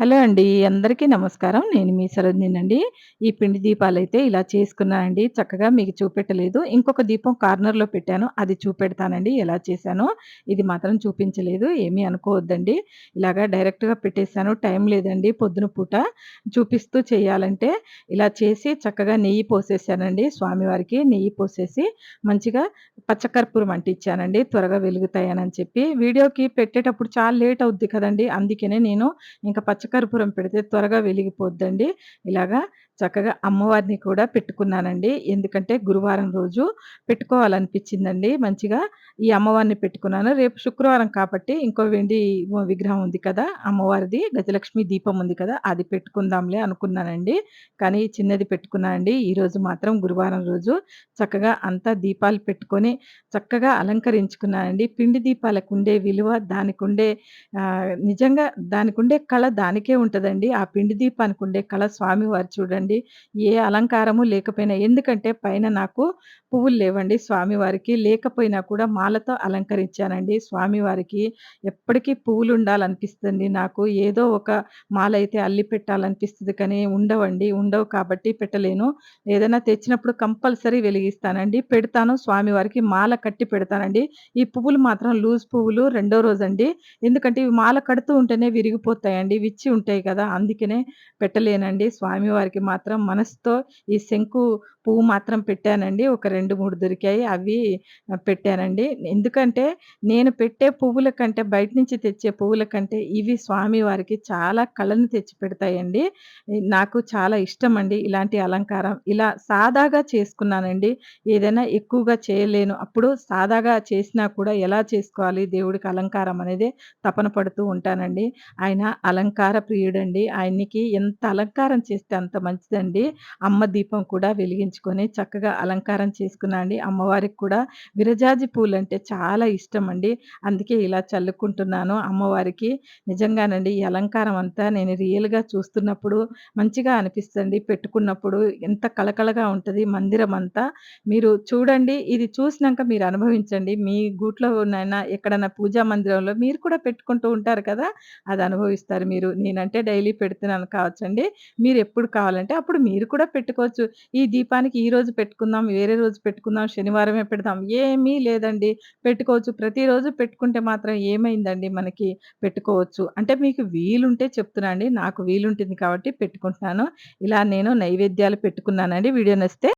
Hello అండి. అందరికీ నమస్కారం. నేను మీ సరోజినినండి. ఈ పిండి దీపాలైతే ఇలా చేసుకున్నానండి. చక్కగా మీకు చూపెట్టలేదు. ఇంకొక దీపం కార్నర్‌లో పెట్టాను. అది చూపెడతానండి ఎలా చేశానో. ఇది మాత్రం చూపించలేదు. ఏమీ అనుకోవద్దండి. ఇలాగా డైరెక్ట్‌గా పెట్టేసాను. టైం లేదండి పొద్దున పూట. చూపిస్తూ చేయాలంటే ఇలా చేసి చక్కగా నెయ్యి పోసేసానండి స్వామివారికి. నెయ్యి పోసేసి మంచిగా పచ్చకర్పూరం అంటించానండి. త్వరగా వెలుగుతాయనని చెప్పి. వీడియోకి పెట్టేటప్పుడు చాలా లేట్ అవుద్ది కదండీ! అందుకనే నేను ఇంకా పచ్చకర్పూరం పెడితే త్వరగా వెలిగిపోద్దండి. ఇలాగా చక్కగా అమ్మవారిని కూడా పెట్టుకున్నానండి. ఎందుకంటే గురువారం రోజు పెట్టుకోవాలనిపించిందండి మంచిగా. ఈ అమ్మవారిని పెట్టుకున్నాను. రేపు శుక్రవారం కాబట్టి ఇంకో వెండి విగ్రహం ఉంది కదా! అమ్మవారిది గజలక్ష్మి దీపం ఉంది కదా! అది పెట్టుకుందాంలే అనుకున్నానండి. కానీ చిన్నది పెట్టుకున్నానండి. ఈరోజు మాత్రం గురువారం రోజు చక్కగా అంతా దీపాలు పెట్టుకొని చక్కగా అలంకరించుకున్నానండి. పిండి దీపాలకు ఉండే విలువ దానికి ఉండే నిజంగా దానికుండే కళ దానికే ఉంటుందండి ఆ పిండి దీపానికి ఉండే కళ స్వామివారు చూడండి. ఏ అలంకారము లేకపోయినా ఎందుకంటే పైన నాకు పువ్వులు లేవండి స్వామివారికి. లేకపోయినా కూడా మాలతో అలంకరించానండి. స్వామివారికి ఎప్పటికీ పువ్వులు ఉండాలనిపిస్తుంది నాకు. ఏదో ఒక మాలైతే అల్లి పెట్టాలనిపిస్తుంది కానీ ఉండవండి. ఉండవు కాబట్టి పెట్టలేను. ఏదైనా తెచ్చినప్పుడు కంపల్సరీ వెలిగిస్తానండి. పెడతాను స్వామివారికి మాల కట్టి పెడతానండి. ఈ పువ్వులు మాత్రం లూజ్ పువ్వులు రెండో రోజు అండి ఎందుకంటే ఇవి మాల కడుతూ ఉంటేనే విరిగిపోతాయండి. విచ్చి ఉంటాయి కదా! అందుకనే పెట్టలేనండి. స్వామివారికి మాత్రం మనసుతో ఈ శంకు పువ్వు మాత్రం పెట్టానండి. ఒక 2, 3 దొరికాయి. అవి పెట్టానండి. ఎందుకంటే నేను పెట్టే పువ్వుల కంటే బయట నుంచి తెచ్చే పువ్వుల కంటే ఇవి స్వామి వారికి చాలా కళను తెచ్చి పెడతాయండి నాకు చాలా ఇష్టం అండి ఇలాంటి అలంకారం. ఇలా సాదాగా చేసుకున్నానండి. ఏదైనా ఎక్కువగా చేయలేను. అప్పుడు సాదాగా చేసినా కూడా ఎలా చేసుకోవాలి దేవుడికి అలంకారం అనేది తపన పడుతూ ఉంటానండి. ఆయన అలంకార ప్రియుడండి. ఆయనకి ఎంత అలంకారం చేస్తే అంత మంచిదండి. అమ్మ దీపం కూడా వెలిగించుకొని చక్కగా అలంకారం చేసుకున్నా అండి. అమ్మవారికి కూడా విరజాజి పూలంటే చాలా ఇష్టం అండి అందుకే ఇలా చల్లుకుంటున్నాను అమ్మవారికి. నిజంగానండి ఈ అలంకారం అంతా నేను రియల్‌గా చూస్తున్నప్పుడు మంచిగా అనిపిస్తుంది పెట్టుకున్నప్పుడు ఎంత కలకలగా ఉంటుంది మందిరం అంతా మీరు చూడండి. ఇది చూసినాక మీరు అనుభవించండి. మీ గూట్లోనైనా ఎక్కడైనా పూజా మందిరంలో మీరు కూడా పెట్టుకుంటూ ఉంటారు కదా! అది అనుభవిస్తారు మీరు. నేనంటే డైలీ పెడుతున్నాను కావచ్చండి. మీరు ఎప్పుడు కావాలంటే అప్పుడు మీరు కూడా పెట్టుకోవచ్చు. ఈ మనకి ఈ రోజు పెట్టుకుందాం, వేరే రోజు పెట్టుకుందాం, శనివారమే పెడదాం ఏమీ లేదండి. పెట్టుకోవచ్చు. ప్రతిరోజు పెట్టుకుంటే మాత్రం ఏమైందండి మనకి పెట్టుకోవచ్చు. అంటే మీకు వీలుంటే చెప్తున్నా అండి. నాకు వీలుంటుంది కాబట్టి పెట్టుకుంటున్నాను. ఇలా నేను నైవేద్యాలు పెట్టుకున్నానండి. వీడియో నస్తే